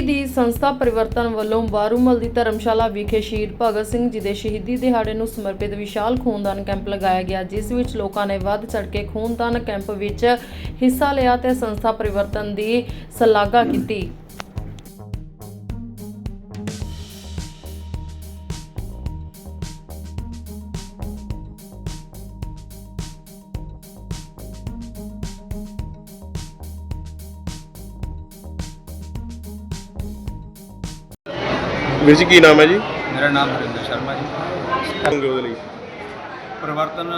ਪੀੜ੍ਹੀ ਦੀ ਸੰਸਥਾ ਪਰਿਵਰਤਨ ਵੱਲੋਂ ਬਾਰੂਮਲ ਦੀ ਧਰਮਸ਼ਾਲਾ ਵਿਖੇ ਸ਼ਹੀਦ ਭਗਤ ਸਿੰਘ ਜੀ ਦੇ ਸ਼ਹੀਦੀ ਦਿਹਾੜੇ ਨੂੰ ਸਮਰਪਿਤ ਵਿਸ਼ਾਲ ਖੂਨਦਾਨ ਕੈਂਪ ਲਗਾਇਆ ਗਿਆ, ਜਿਸ ਵਿੱਚ ਲੋਕਾਂ ਨੇ ਵੱਧ ਚੜ੍ਹ ਕੇ ਖੂਨਦਾਨ ਕੈਂਪ ਵਿੱਚ ਹਿੱਸਾ ਲਿਆ ਤੇ ਸੰਸਥਾ ਪਰਿਵਰਤਨ ਦੀ ਸ਼ਲਾਘਾ ਕੀਤੀ। ਵੀਰ ਜੀ ਕੀ ਨਾਮ ਹੈ ਜੀ? ਮੇਰਾ ਨਾਮ ਹਰਿੰਦਰ ਸ਼ਰਮਾ ਜੀ। ਹੋਗੇ ਉਹਦੇ ਲਈ। ਪਰਿਵਰਤਨ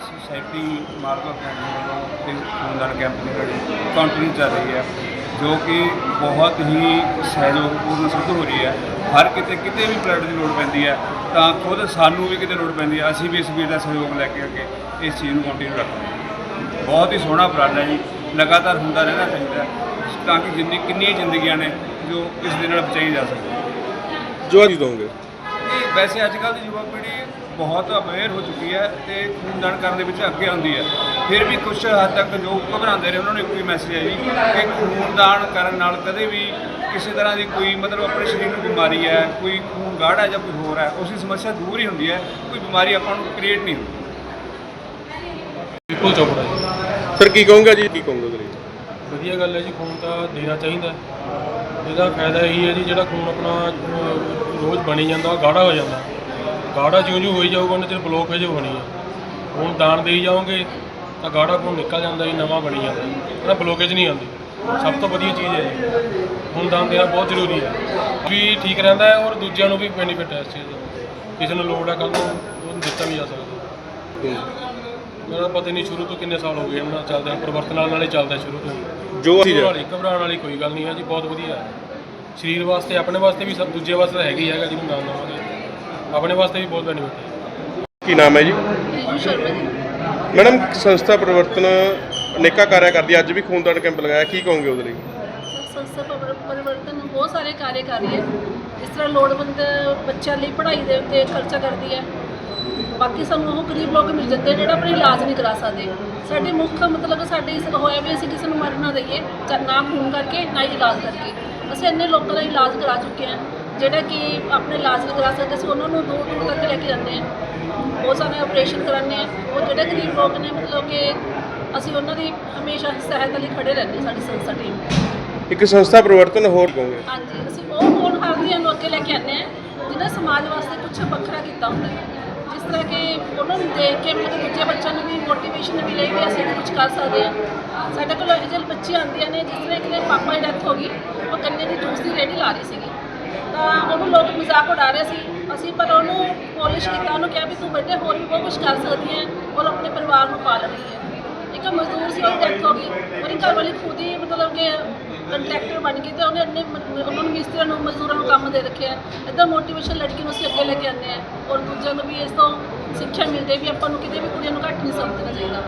ਸੁਸਾਇਟੀ ਮਾਰਕੋ ਅਕੈਡਮੀ ਵੱਲੋਂ ਖੂਨਦਾਨ ਕੈਂਪ ਦੀ ਲੜੀ ਕੰਟੀਨਿਊ ਚੱਲ ਰਹੀ ਹੈ ਜੋ ਕਿ ਬਹੁਤ ਹੀ ਸਹਿਯੋਗਪੂਰਨ ਸਿੱਧ ਹੋ ਰਹੀ ਹੈ। ਹਰ ਕਿਤੇ ਕਿਤੇ ਵੀ ਬਲੱਡ ਦੀ ਲੋੜ ਪੈਂਦੀ ਹੈ ਤਾਂ ਖੁਦ ਸਾਨੂੰ ਵੀ ਕਿਤੇ ਲੋੜ ਪੈਂਦੀ ਹੈ ਅਸੀਂ ਵੀ ਇਸ ਵੀਰ ਦਾ ਸਹਿਯੋਗ ਲੈ ਕੇ ਅੱਗੇ ਇਸ ਚੀਜ਼ ਨੂੰ ਕੰਟੀਨਿਊ ਰੱਖਦੇ ਹਾਂ। ਬਹੁਤ ਹੀ ਸੋਹਣਾ ਉਪਰਾਲਾ ਹੈ ਜੀ ਲਗਾਤਾਰ ਹੁੰਦਾ ਰਹਿਣਾ ਚਾਹੀਦਾ ਤਾਂ ਕਿ ਜਿੰਨੀ ਕਿੰਨੀਆਂ ਜ਼ਿੰਦਗੀਆਂ ਨੇ ਜੋ ਇਸ ਦੇ ਨਾਲ ਬਚਾਈ ਜਾ ਸਕਣ। ਜੋ ਅੱਜ ਦੋਗੇ? ਇਹ ਵੈਸੇ ਅੱਜ ਕੱਲ੍ਹ ਦੀ ਯੁਵਾ ਪੀੜ੍ਹੀ ਬਹੁਤ ਅਵੇਅਰ ਹੋ ਚੁੱਕੀ ਹੈ ਤੇ ਖੂਨਦਾਨ ਕਰਨ ਦੇ ਵਿੱਚ ਅੱਗੇ ਆਉਂਦੀ ਹੈ। ਫਿਰ ਵੀ ਕੁਝ ਹੱਦ ਤੱਕ ਜੋ ਘਬਰਾਉਂਦੇ ਰਹੇ ਉਹਨਾਂ ਨੂੰ ਇੱਕੋ ਹੀ ਮੈਸੇਜ ਹੈ ਜੀ ਕਿ ਖੂਨਦਾਨ ਕਰਨ ਨਾਲ ਕਦੇ ਵੀ ਕਿਸੇ ਤਰ੍ਹਾਂ ਦੀ ਕੋਈ ਮਤਲਬ ਆਪਣੇ ਸਰੀਰ ਨੂੰ ਬਿਮਾਰੀ ਹੈ ਕੋਈ ਖੂਨ ਗਾੜਾ ਹੈ ਜਾਂ ਕੋਈ ਹੋਰ ਹੈ ਉਸ ਦੀ ਸਮੱਸਿਆ ਦੂਰ ਹੀ ਹੁੰਦੀ ਹੈ ਕੋਈ ਬਿਮਾਰੀ ਆਪਾਂ ਨੂੰ ਕ੍ਰੀਏਟ ਨਹੀਂ ਹੁੰਦੀ। ਬਿਲਕੁਲ ਚੋਪੜਾ ਜੀ। ਸਰ ਕੀ ਕਹੋਗੇ ਜੀ? ਕੀ ਕਹੋਗੇ ਵਧੀਆ ਗੱਲ ਹੈ ਜੀ ਖੂਨ ਤਾਂ ਦੇਣਾ ਚਾਹੀਦਾ ਇਹਦਾ ਫਾਇਦਾ ਇਹੀ ਹੈ ਜੀ ਜਿਹੜਾ ਖੂਨ ਆਪਣਾ ਅਹ, ਰੋਜ਼ ਬਣੀ ਜਾਂਦਾ ਉਹ ਗਾੜਾ ਹੋ ਜਾਂਦਾ। ਗਾੜਾ ਜਿਉਂ ਜਿਉਂ ਹੋਈ ਜਾਊਗਾ ਉਹਨਾਂ ਚਿਰ ਬਲੋਕੇਜ ਹੋਣੀ ਹੈ। ਹੁਣ ਦਾਨ ਦੇਈ ਜਾਓਗੇ ਤਾਂ ਗਾੜਾ ਖੂਨ ਨਿਕਲ ਜਾਂਦਾ ਜੀ ਨਵਾਂ ਬਣੀ ਜਾਂਦਾ। ਇਹਦਾ ਬਲੋਕੇਜ ਨਹੀਂ ਆਉਂਦੀ। ਸਭ ਤੋਂ ਵਧੀਆ ਚੀਜ਼ ਹੈ ਜੀ। ਖੂਨ ਦਾਨ ਦੇਣਾ ਬਹੁਤ ਜ਼ਰੂਰੀ ਹੈ। ਵੀ ਠੀਕ ਰਹਿੰਦਾ ਹੈ ਔਰ ਦੂਜਿਆਂ ਨੂੰ ਵੀ ਬੈਨੀਫਿਟ ਹੈ ਇਸ ਚੀਜ਼ ਦਾ। ਕਿਸੇ ਨੂੰ ਲੋੜ ਹੈ ਕੱਲ੍ਹ ਨੂੰ ਉਹਨੂੰ ਦਿੱਤਾ ਵੀ ਜਾ ਸਕਦਾ। ਮੇਰਾ ਪਤਾ ਨਹੀਂ ਸ਼ੁਰੂ ਤੋਂ ਕਿੰਨੇ ਸਾਲ ਹੋ ਗਏ ਇਹਨਾਂ ਚੱਲਦੇ ਪਰਿਵਰਤਨ ਨਾਲ ਹੀ ਚੱਲਦਾ ਸ਼ੁਰੂ ਤੋਂ। ਜੋ ਅਸੀਂ ਘਬਰਾਉਣ ਵਾਲੀ ਘਬਰਾਉਣ ਵਾਲੀ ਕੋਈ ਗੱਲ ਨਹੀਂ ਹੈ ਜੀ ਬਹੁਤ ਵਧੀਆ ਹੈ। ਸਰੀਰ ਵਾਸਤੇ ਆਪਣੇ ਵਾਸਤੇ ਵੀ ਸਭ ਦੂਜੇ ਵਾਸਤੇ ਤਾਂ ਹੈਗਾ ਹੀ ਹੈਗਾ ਜਿਹਨੂੰ ਨਾਮ ਦਵਾਂਗੇ। ਆਪਣੇ ਵਾਸਤੇ ਵੀ ਬਹੁਤ ਬੈਨੀਫਿਟ ਹੈ। ਕੀ ਨਾਮ ਹੈ ਜੀ? ਮੈਡਮ ਸੰਸਥਾ ਪਰਿਵਰਤਨ ਅਨੇਕਾਂ ਕਾਰਿਆ ਕਰਦੀ ਹੈ। ਅੱਜ ਵੀ ਖੂਨਦਾਨ ਕੈਂਪ ਲਗਾਇਆ ਕੀ ਕਹੋਗੇ ਉਹਦੇ ਲਈ? ਸੰਸਥਾ ਪਰਿਵਰ- ਪਰਿਵਰਤਨ ਬਹੁਤ ਸਾਰੇ ਕਾਰਜ ਕਰ ਰਹੀ ਹੈ। ਜਿਸ ਤਰ੍ਹਾਂ ਲੋੜਵੰਦ ਬੱਚਿਆਂ ਲਈ ਪੜ੍ਹਾਈ ਦੇ ਉੱਤੇ ਖਰਚਾ ਕਰਦੀ ਹੈ। ਬਾਕੀ ਸਾਨੂੰ ਉਹ ਗਰੀਬ ਲੋਕ ਮਿਲ ਜਾਂਦੇ ਜਿਹੜਾ ਆਪਣਾ ਇਲਾਜ ਨਹੀਂ ਕਰਾ ਸਕਦੇ। ਸਾਡੀ ਮੁੱਖ ਮਤਲਬ ਸਾਡੀ ਇਸ ਹੋਇਆ ਵੀ ਅਸੀਂ ਕਿਸੇ ਨੂੰ ਮਰਨ ਨਾ ਦਈਏ ਜਾਂ ਨਾ ਖੂਨ ਕਰਕੇ ਨਾ ਹੀ ਇਲਾਜ ਕਰਕੇ। ਅਸੀਂ ਇੰਨੇ ਲੋਕਾਂ ਦਾ ਇਲਾਜ ਕਰਾ ਚੁੱਕੇ ਹਾਂ ਜਿਹੜਾ ਕਿ ਆਪਣੇ ਇਲਾਜ ਨਹੀਂ ਕਰਾ ਸਕਦੇ ਸੀ ਉਹਨਾਂ ਨੂੰ ਦੂਰ ਦੂਰ ਤੱਕ ਲੈ ਕੇ ਜਾਂਦੇ ਹਾਂ। ਬਹੁਤ ਸਾਰੇ ਆਪਰੇਸ਼ਨ ਕਰਾਉਂਦੇ ਹਾਂ। ਉਹ ਜਿਹੜੇ ਗਰੀਬ ਲੋਕ ਨੇ ਮਤਲਬ ਕਿ ਅਸੀਂ ਉਹਨਾਂ ਦੀ ਹਮੇਸ਼ਾ ਸਹਾਇਤਾ ਲਈ ਖੜੇ ਰਹਿੰਦੇ ਸਾਡੀ ਸੰਸਥਾ ਟੀਮ ਇੱਕ ਸੰਸਥਾ ਪਰਿਵਰਤਨ ਹੋਰ ਕਹੋਗੇ? ਹਾਂਜੀ ਅਸੀਂ ਉਹ ਹੋਣ ਹਾਰਦੀਆਂ ਨੂੰ ਅੱਗੇ ਲੈ ਕੇ ਆਉਂਦੇ ਹਾਂ ਜਿਹਨਾਂ ਸਮਾਜ ਵਾਸਤੇ ਕੁਝ ਵੱਖਰਾ ਕੀਤਾ ਹੁੰਦਾ ਹੈ। ਤਰ੍ਹਾਂ ਕਿ ਉਹਨਾਂ ਨੂੰ ਦੇਖ ਕੇ ਮਤਲਬ ਦੂਜੇ ਬੱਚਿਆਂ ਨੂੰ ਵੀ ਮੋਟੀਵੇਸ਼ਨ ਮਿਲੇ ਵੀ ਅਸੀਂ ਵੀ ਕੁਝ ਕਰ ਸਕਦੇ ਹਾਂ। ਸਾਡੇ ਕੋਲ ਇਹੋ ਜਿਹੇ ਬੱਚੇ ਆਉਂਦੀਆਂ ਨੇ ਜਿਸ ਤਰ੍ਹਾਂ ਇੱਕ ਦੇ ਪਾਪਾ ਦੀ ਡੈਥ ਹੋ ਗਈ, ਉਹ ਕੰਨੇ ਦੀ ਜੂਸ ਦੀ ਰੇਹੜੀ ਲਾ ਰਹੀ ਸੀਗੀ। ਤਾਂ ਉਹਨੂੰ ਲੋਕ ਮਜ਼ਾਕ ਉਡਾ ਰਹੇ ਸੀ। ਅਸੀਂ ਪਰ ਉਹਨੂੰ ਪੋਲਿਸ਼ ਕੀਤਾ, ਉਹਨੂੰ ਕਿਹਾ ਵੀ ਤੂੰ ਬੇਟੇ ਹੋਰ ਵੀ ਬਹੁਤ ਕੁਝ ਕਰ ਸਕਦੀ ਹੈ ਔਰ ਆਪਣੇ ਪਰਿਵਾਰ ਨੂੰ ਪਾਲ ਰਹੀ ਹੈ। ਇੱਕ ਮਜ਼ਦੂਰ ਸੀ, ਉਹਦੀ ਡੈਥ ਹੋ ਗਈ। ਉਹਦੀ ਘਰ ਵਾਲੀ ਖੁਦ ਹੀ ਮਤਲਬ ਕਿ ਕੰਟਰੈਕਟਰ ਬਣ ਗਈ ਤੇ ਉਹਨੇ ਇੰਨੇ ਉਹਨਾਂ ਨੂੰ ਮਿਸਤਰੀਆਂ ਨੂੰ ਮਜ਼ਦੂਰਾਂ ਨੂੰ ਕੰਮ ਦੇ ਰੱਖਿਆ। ਇਦਾਂ ਮੋਟੀਵੇਸ਼ਨ ਲੜਕੀ ਨੂੰ ਅਸੀਂ ਅੱਗੇ ਲੈ ਕੇ ਆਉਂਦੇ ਹਾਂ ਔਰ ਦੂਜਿਆਂ ਨੂੰ ਵੀ ਇਸ ਤੋਂ ਸਿੱਖਿਆ ਮਿਲਦੀ ਵੀ ਆਪਾਂ ਨੂੰ ਕਿਤੇ ਵੀ ਕੁੜੀਆਂ ਨੂੰ ਘੱਟ ਨਹੀਂ ਸਮਝਣਾ ਚਾਹੀਦਾ।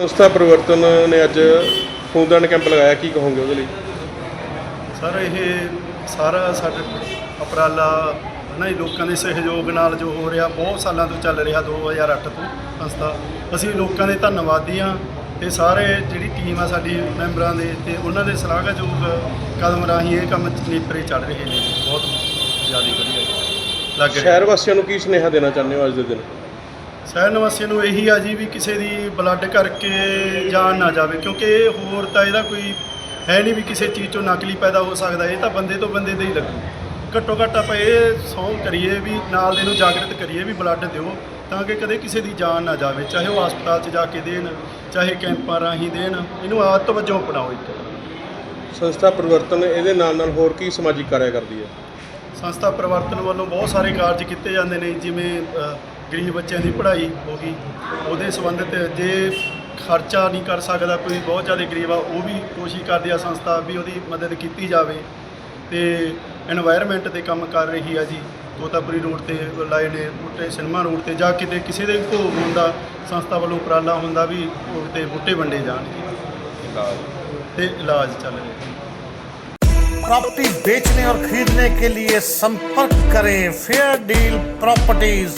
ਸੰਸਥਾ ਪਰਿਵਰਤਨ ਨੇ ਅੱਜ ਖੂਨਦਾਨ ਕੈਂਪ ਲਗਾਇਆ ਕੀ ਕਹੋਗੇ ਉਹਦੇ ਲਈ? ਸਰ ਇਹ ਸਾਰਾ ਸਾਡਾ ਉਪਰਾਲਾ ਹਨਾ ਇਹ ਲੋਕਾਂ ਦੇ ਸਹਿਯੋਗ ਨਾਲ ਜੋ ਹੋ ਰਿਹਾ ਬਹੁਤ ਸਾਲਾਂ ਤੋਂ ਚੱਲ ਰਿਹਾ 2008 ਤੋਂ ਸੰਸਥਾ। ਅਸੀਂ ਲੋਕਾਂ ਦੇ ਧੰਨਵਾਦੀ ਹਾਂ। ਤੇ ਸਾਰੇ ਜਿਹੜੀ ਟੀਮ ਆ ਸਾਡੀ ਮੈਂਬਰਾਂ ਦੇ ਤੇ ਉਹਨਾਂ ਦੇ ਸ਼ਲਾਘਾਯੋਗ ਕਦਮ ਰਾਹੀਂ ਇਹ ਕੰਮ ਨੇਪਰੇ ਚੜ ਰਹੇ ਨੇ। ਬਹੁਤ ਜ਼ਿਆਦਾ ਵਧੀਆ ਲੱਗ ਰਿਹਾ। ਸ਼ਹਿਰ ਵਾਸੀਆਂ ਨੂੰ ਕੀ ਸੁਨੇਹਾ ਦੇਣਾ ਚਾਹੁੰਦੇ ਹੋ ਅੱਜ ਦੇ ਦਿਨ? ਸ਼ਹਿਰ ਨਿਵਾਸੀਆਂ ਨੂੰ ਇਹੀ ਆ ਜੀ ਵੀ ਕਿਸੇ ਦੀ ਬਲੱਡ ਕਰਕੇ ਜਾਨ ਨਾ ਜਾਵੇ ਕਿਉਂਕਿ ਇਹ ਹੋਰ ਤਾਂ ਇਹਦਾ ਕੋਈ ਹੈ ਨਹੀਂ ਵੀ ਕਿਸੇ ਚੀਜ਼ ਚੋਂ ਨਕਲੀ ਪੈਦਾ ਹੋ ਸਕਦਾ ਇਹ ਤਾਂ ਬੰਦੇ ਤੋਂ ਬੰਦੇ ਦੇ ਹੀ ਲੱਗੂ। ਘੱਟੋ ਘੱਟ ਆਪਾਂ ਇਹ ਸੌਂ ਕਰੀਏ ਵੀ ਨਾਲ ਦੇ ਨੂੰ ਜਾਗਰਤ ਕਰੀਏ ਵੀ ਬਲੱਡ ਦਿਓ। ਤਾਂ ਕਿ ਕਦੇ ਕਿਸੇ ਦੀ ਜਾਨ ਨਾ ਜਾਵੇ ਚਾਹੇ ਉਹ ਹਸਪਤਾਲ 'ਚ ਜਾ ਕੇ ਦੇਣ ਚਾਹੇ ਕੈਂਪਾਂ ਰਾਹੀਂ ਦੇਣ ਇਹਨੂੰ ਆਦਤ ਵਜੋਂ ਅਪਣਾਓ ਇੱਕ ਸੰਸਥਾ ਪਰਿਵਰਤਨ ਇਹਦੇ ਨਾਲ ਨਾਲ ਹੋਰ ਕੀ ਸਮਾਜਿਕ ਕਾਰਿਆ ਕਰਦੀ ਹੈ? ਸੰਸਥਾ ਪਰਿਵਰਤਨ ਵੱਲੋਂ ਬਹੁਤ ਸਾਰੇ ਕਾਰਜ ਕੀਤੇ ਜਾਂਦੇ ਨੇ ਜਿਵੇਂ ਗਰੀਬ ਬੱਚਿਆਂ ਦੀ ਪੜ੍ਹਾਈ ਹੋ ਗਈ। ਉਹਦੇ ਸੰਬੰਧਿਤ ਜੇ ਖਰਚਾ ਨਹੀਂ ਕਰ ਸਕਦਾ ਕੋਈ ਬਹੁਤ ਜ਼ਿਆਦਾ ਗਰੀਬ ਆ ਉਹ ਵੀ ਕੋਸ਼ਿਸ਼ ਕਰਦੀ ਆ ਸੰਸਥਾ ਵੀ ਉਹਦੀ ਮਦਦ ਕੀਤੀ ਜਾਵੇ। ਤੇ এনवायरमेंट ਤੇ ਕੰਮ ਕਰ ਰਹੀ ਆ ਜੀ। ਤੋਤਾਪੁਰੀ ਰੋਡ ਤੇ ਲਾਏ ਨੇ ਬੂਟੇ ਸਿਨੇਮਾ ਰੋਡ ਤੇ ਜਾ ਕਿਤੇ ਕਿਸੇ ਦੇ ਵੀ ਭੋਗ ਹੁੰਦਾ ਸੰਸਥਾ ਵੱਲੋਂ ਉਪਰਾਲਾ ਹੁੰਦਾ ਵੀ ਭੋਗ ਤੇ ਬੂਟੇ ਵੰਡੇ ਜਾਣਗੇ ਤੇ ਇਲਾਜ ਚੱਲ ਰਿਹਾ प्रॉपर्टी बेचने और खरीदने के लिए संपर्क करें फेयर डील प्रॉपर्टीज